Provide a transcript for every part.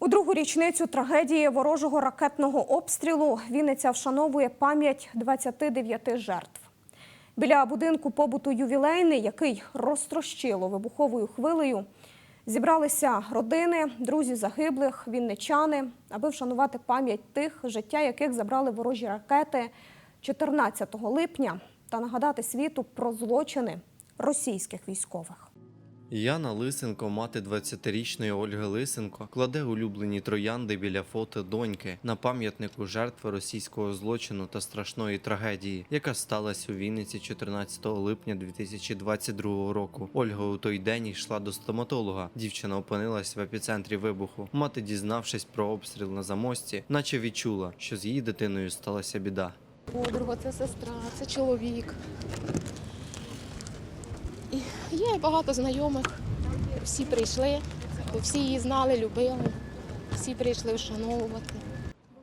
У другу річницю трагедії ворожого ракетного обстрілу Вінниця вшановує пам'ять 29 жертв. Біля будинку побуту ювілейний, який розтрощило вибуховою хвилею, зібралися родини, друзі загиблих, вінничани, аби вшанувати пам'ять тих, життя яких забрали ворожі ракети 14 липня та нагадати світу про злочини російських військових. Яна Лисенко, мати 20-річної Ольги Лисенко, кладе улюблені троянди біля фото доньки на пам'ятнику жертви російського злочину та страшної трагедії, яка сталася у Вінниці 14 липня 2022 року. Ольга у той день йшла до стоматолога. Дівчина опинилась в епіцентрі вибуху. Мати, дізнавшись про обстріл на замості, наче відчула, що з її дитиною сталася біда. подруга, це сестра, це чоловік. Є багато знайомих. Всі прийшли, всі її знали, любили, всі прийшли вшановувати.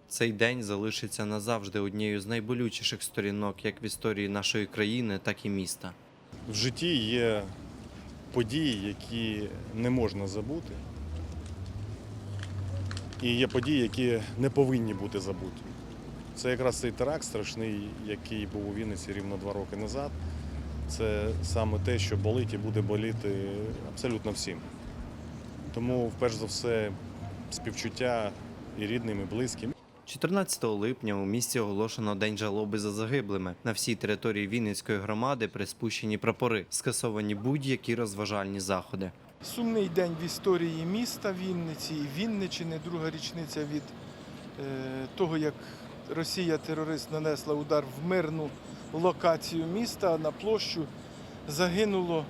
Цей день залишиться назавжди однією з найболючіших сторінок як в історії нашої країни, так і міста. В житті є події, які не можна забути. І є події, які не повинні бути забуті. Це якраз цей теракт страшний, який був у Вінниці рівно два роки назад. Це саме те, що болить і буде боліти абсолютно всім. Тому, вперше за все, співчуття і рідним, і близьким. 14 липня у місті оголошено день жалоби за загиблими. На всій території Вінницької громади приспущені прапори, скасовані будь-які розважальні заходи. Сумний день в історії міста Вінниці і Вінничини, друга річниця від е, того, як Росія терорист нанесла удар в мирну локацію міста на площу. Загинуло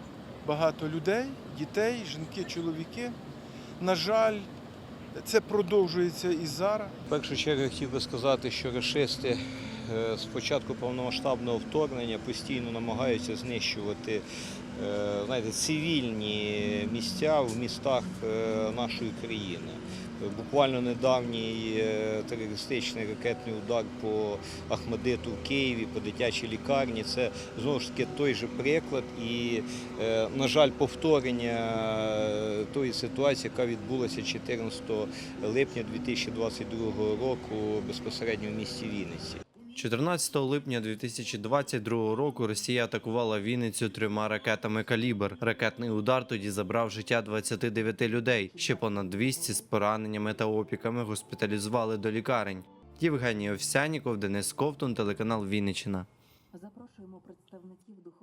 багато людей, дітей, жінки, чоловіки. На жаль, це продовжується і зараз. В першу чергу я хотів би сказати, що рашисти е, з початку повномасштабного вторгнення постійно намагаються знищувати е, знаєте, цивільні місця в містах е, нашої країни. Буквально недавній е, терористичний ракетний удар по Ахмадиту в Києві, по дитячій лікарні. Це знову ж таки той же приклад і, е, на жаль, повторення е, тої ситуації, яка відбулася 14 липня 2022 року безпосередньо в місті Вінниці. 14 липня 2022 року Росія атакувала Вінницю трьома ракетами «Калібр». Ракетний удар тоді забрав життя 29 людей. Ще понад 200 з пораненнями та опіками госпіталізували до лікарень. Євгеній Овсяніков, Денис Ковтун, телеканал Вінниччина. Запрошуємо представників